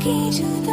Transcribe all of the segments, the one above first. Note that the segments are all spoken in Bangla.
কিছু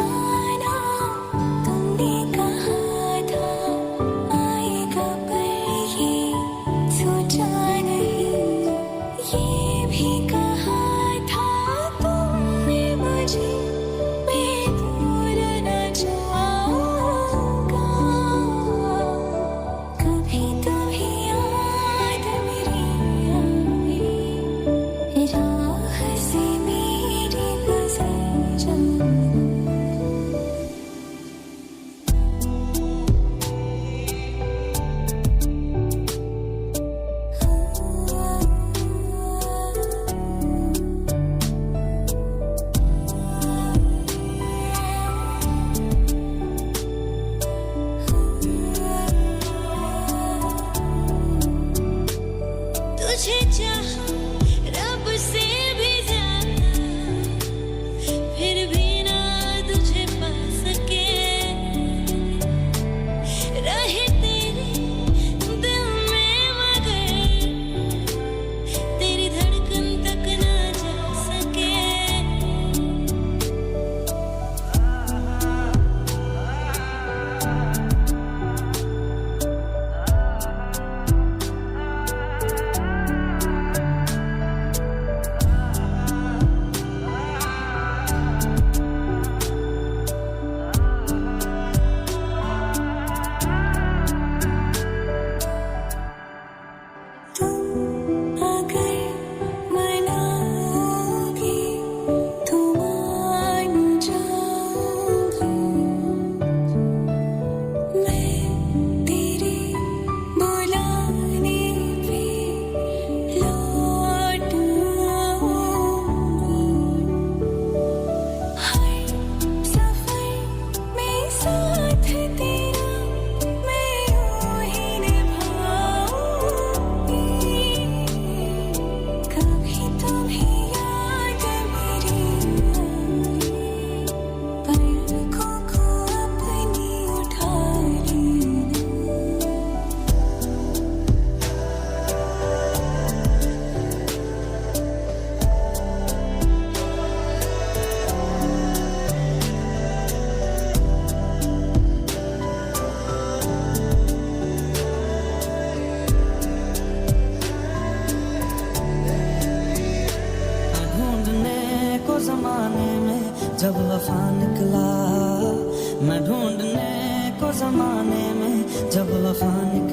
जब वफा निकला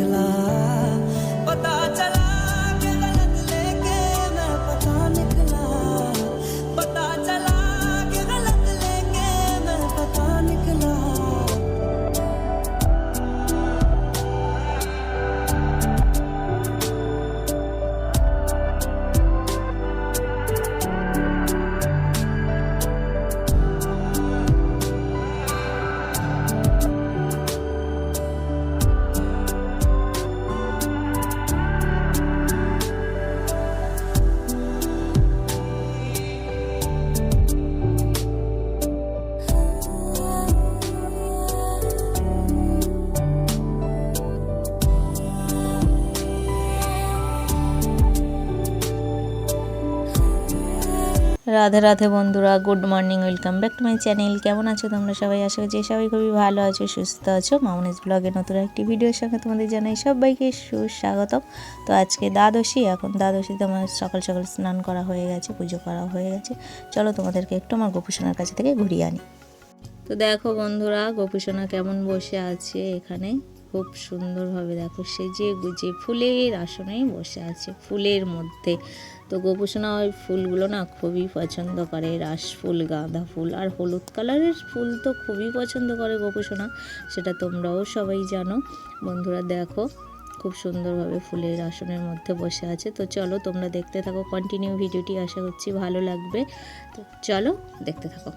Radhe Radhe বন্ধুরা, good morning, welcome back to my channel. কেমন আছো তোমরা সবাই? আশা করছি সবাই খুবই ভালো আছো, সুস্থ আছো। মামনিস ব্লগে নতুন একটি ভিডিওর সঙ্গে তোমাদের জানাই সবাইকে সুস্বাগতম। তো আজকে দ্বাদশী, এখন দ্বাদশীতে আমার সকাল সকাল স্নান করা হয়ে গেছে, পুজো করা হয়ে গেছে। চলো তোমাদেরকে একটু আমার গোপুসোনার কাছে থেকে ঘুরিয়ে আনি। তো দেখো বন্ধুরা, গোপুসোনা কেমন বসে আছে এখানে। খুব সুন্দরভাবে দেখো সেজে গুজে ফুলের আসনেই বসে আছে ফুলের মধ্যে। তো গোপুসোনা ওই ফুলগুলো না খুবই পছন্দ করে, রাস ফুল, গাঁদা ফুল আর হলুদ কালারের ফুল তো খুবই পছন্দ করে গোপুসোনা, সেটা তোমরাও সবাই জানো। বন্ধুরা দেখো খুব সুন্দরভাবে ফুলের আসনের মধ্যে বসে আছে। তো চলো তোমরা দেখতে থাকো কন্টিনিউ ভিডিওটি, আশা করছি ভালো লাগবে। তো চলো দেখতে থাকো।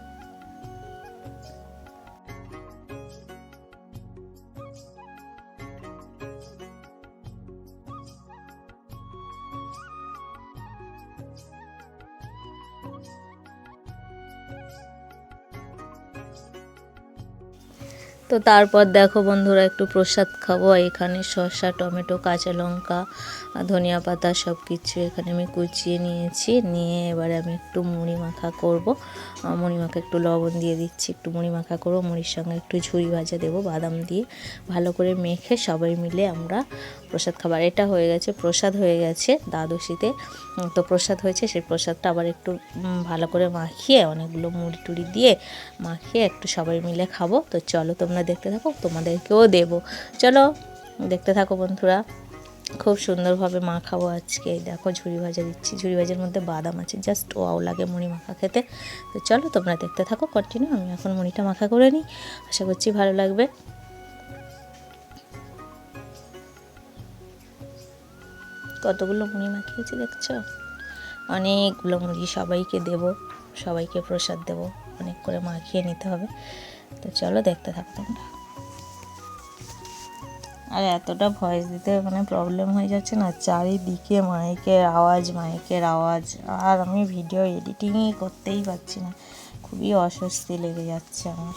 তো তারপর দেখো বন্ধুরা, একটু প্রসাদ খাব। এখানে শসা, টমেটো, কাঁচা লঙ্কা, ধনিয়া পাতা সব কিছু এখানে আমি কুচিয়ে নিয়েছি। নিয়ে এবারে আমি একটু মুড়ি মাখা করব। মুড়ি মাখা একটু লবণ দিয়ে দিচ্ছি, একটু মুড়ি মাখা করব। মুড়ির সঙ্গে একটু ঝুড়ি ভাজা দেবো, বাদাম দিয়ে। ভালো করে মেখে সবাই মিলে আমরা প্রসাদ খাবার। এটা হয়ে গেছে, প্রসাদ হয়ে গেছে দ্বাদশীতে। তো প্রসাদ হয়েছে, সেই প্রসাদটা আবার একটু ভালো করে মাখিয়ে, অনেকগুলো মুড়ি টুড়ি দিয়ে মাখিয়ে একটু সবাই মিলে খাব। তো চলো তোমরা দেখতে থাকো, তোমাদেরকেও দেবো। চলো দেখতে থাকো বন্ধুরা, খুব সুন্দরভাবে মাখাবো আজকে। দেখো ঝুড়ি ভাজা দিচ্ছি, ঝুড়ি ভাজার মধ্যে বাদাম আছে, জাস্ট ওয়াও লাগে মুড়ি মাখা খেতে। তো চলো তোমরা দেখতে থাকো কন্টিনিউ আমি এখন মুড়িটা মাখা করে নিই, আশা করছি ভালো লাগবে। কতগুলো মুড়ি মাখিয়েছি দেখছ? অনেকগুলো মুড়ি সবাইকে দেব, সবাইকে প্রসাদ দেব, অনেক করে মাখিয়ে নিতে হবে। তো চলো দেখতে থাকো তোমরা। আর এতটা ভয়েস দিতে মানে প্রবলেম হয়ে যাচ্ছে না, চারিদিকে মাইকের আওয়াজ মাইকের আওয়াজ। আর আমি ভিডিও এডিটিংই করতেই পারছি না, খুবই অস্বস্তি লেগে যাচ্ছে আমার।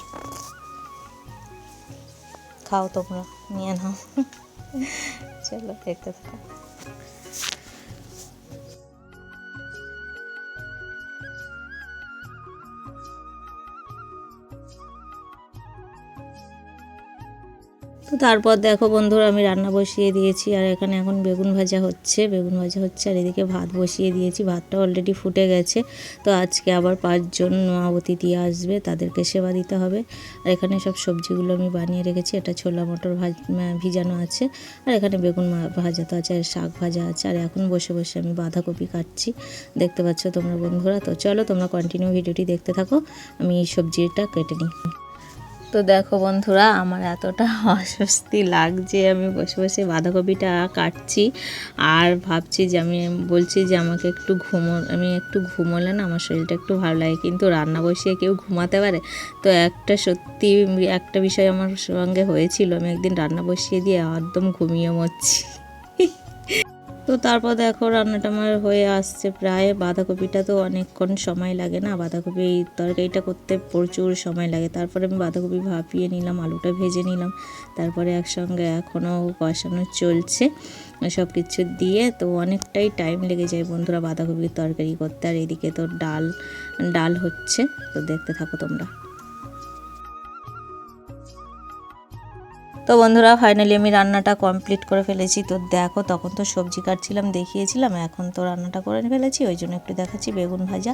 খাও তোমরা, নিয়ে নাও। চলো দেখতে থাকো। তারপর দেখো বন্ধুরা আমি রান্না বসিয়ে দিয়েছি, আর এখানে এখন বেগুন ভাজা হচ্ছে। বেগুন ভাজা হচ্ছে, আর এদিকে ভাত বসিয়ে দিয়েছি। ভাতটা অলরেডি ফুটে গেছে। তো আজকে আবার পাঁচজন অতিথি আসবে, তাদেরকে সেবা দিতে হবে। আর এখানে সব সবজিগুলো আমি বানিয়ে রেখেছি। এটা ছোলা মটর ভাজ ভিজানো আছে, আর এখানে বেগুন ভাজা তো আছে, আর শাক ভাজা আছে। আর এখন বসে বসে আমি বাঁধাকপি কাটছি। দেখতে পাচ্ছ তোমরা বন্ধুরা। তো চলো তোমরা কন্টিনিউ ভিডিওটি দেখতে থাকো। আমি সবজিটা কেটে নিই। তো দেখো বন্ধুরা, আমার এতটা অস্বস্তি লাগছে। আমি বসে বসে বাঁধাকপিটা কাটছি আর ভাবছি যে আমি বলছি যে আমাকে একটু ঘুমো, আমি একটু ঘুমোলে না আমার শরীরটা একটু ভালো লাগে। কিন্তু রান্না বসিয়ে কেউ ঘুমাতে পারে? তো একটা সত্যি একটা বিষয় আমার সঙ্গে হয়েছিল। আমি একদিন রান্না বসিয়ে দিয়ে একদম ঘুমিয়ে মরছি। তো তারপর দেখো রান্নাটা আমার হয়ে আসছে প্রায়। বাঁধাকপিটা তো অনেকক্ষণ সময় লাগে না, বাঁধাকপি এই তরকারিটা করতে প্রচুর সময় লাগে। তারপরে আমি বাঁধাকপি ভাপিয়ে নিলাম, আলুটা ভেজে নিলাম। তারপরে একসঙ্গে এখনও কষানো চলছে সব কিছু দিয়ে। তো অনেকটাই টাইম লেগে যায় বন্ধুরা বাঁধাকপির তরকারি করতে। আর এদিকে তো ডাল ডাল হচ্ছে। তো দেখতে থাকো তোমরা। তো বন্ধুরা ফাইনালি আমি রান্নাটা কমপ্লিট করে ফেলেছি। তো দেখো, তখন তো সবজি কাটছিলাম, দেখিয়েছিলাম, এখন তো রান্নাটা করে ফেলেছি। ওই জন্য একটু দেখাচ্ছি, বেগুন ভাজা,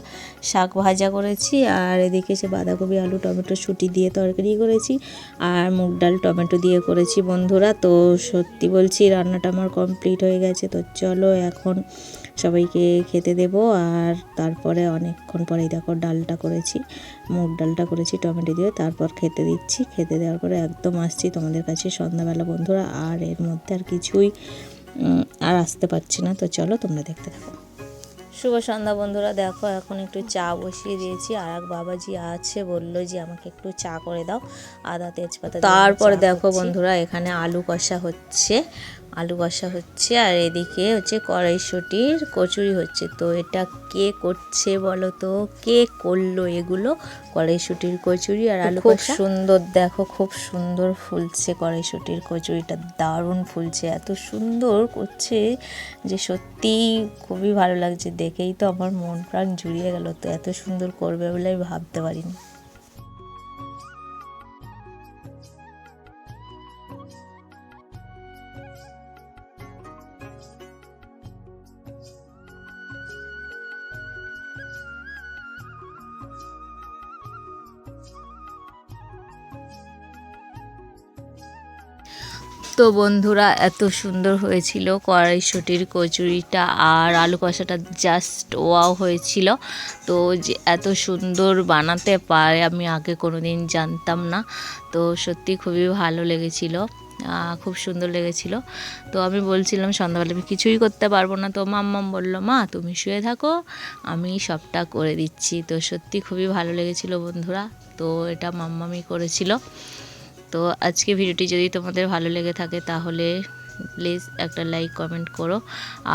শাক ভাজা করেছি, আর এদিকে সে বাঁধাকপি, আলু, টমেটো, শুটি দিয়ে তরকারি করেছি, আর মুগ ডাল, টমেটো দিয়ে করেছি বন্ধুরা। তো সত্যি বলছি, রান্নাটা আমার কমপ্লিট হয়ে গেছে। তো চলো এখন সবাইকে খেতে দেব আর তারপরে অনেকক্ষণ পরেই দেখো ডালটা করেছি মুগ ডালটা করেছি টমেটো দিয়ে তারপর খেতে দিচ্ছি। খেতে দেওয়ার পরে একদম আসছি তোমাদের কাছে সন্ধ্যাবেলা বন্ধুরা আর এর মধ্যে আর কিছুই আর আসতে পারছি না। তো চলো তোমরা দেখতে থাকো। শুভ সন্ধ্যা বন্ধুরা দেখো এখন একটু চা বসিয়ে দিয়েছি। আর এক বাবাজি আছে বলল যে আমাকে একটু চা করে দাও। আদা তেজপাতা তারপর দেখো বন্ধুরা এখানে আলু কষা হচ্ছে। আলু কষা হচ্ছে আর এদিকে হচ্ছে কড়াইশুটির কচুরি হচ্ছে। তো এটা কে করছে বলো তো? কে করল এগুলো? কড়াইশুটির কচুরি আর আলু খুব সুন্দর দেখো খুব সুন্দর ফুলছে কড়াইশুটির কচুরিটা দারুণ ফুলছে। এত সুন্দর করছে যে সত্যি খুবই ভালো লাগছে। দেখেই তো আমার মন প্রাণ জুড়িয়ে গেল। তো এত সুন্দর করবে বলে আমি ভাবতে পারিনি। তো বন্ধুরা, এত সুন্দর হয়েছিল কড়াইশুটির কচুরিটা আর আলু কষাটা জাস্ট ওয়াও হয়েছিল। তো যে এত সুন্দর বানাতে পারে আমি আগে কোনো দিন জানতাম না। তো সত্যি খুবই ভালো লেগেছিল খুব সুন্দর লেগেছিল। তো আমি বলছিলাম, সন্ধ্যাবেলা আমি কিছুই করতে পারব না। তো মাম্মাম বলল, মা, তুমি শুয়ে থাকো, আমি সবটা করে দিচ্ছি। তো সত্যি খুবই ভালো লেগেছিল বন্ধুরা। তো এটা মাম্মামি করেছিল। তো আজকে ভিডিওটি যদি তোমাদের ভালো লেগে থাকে তাহলে প্লিজ একটা লাইক, কমেন্ট করো।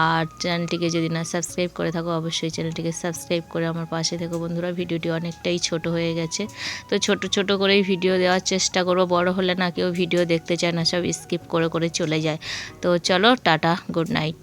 আর চ্যানেলটিকে যদি না সাবস্ক্রাইব করে থাকো, অবশ্যই চ্যানেলটিকে সাবস্ক্রাইব করে আমার পাশে থেকো বন্ধুরা। ভিডিওটি অনেকটাই ছোট হয়ে গেছে। তো ছোট ছোট করেই ভিডিও দেওয়ার চেষ্টা করব বড় হলে না কেউ ভিডিও দেখতে চায় না, সব স্কিপ করে করে চলে যায়। তো চলো, টাটা, গুড নাইট।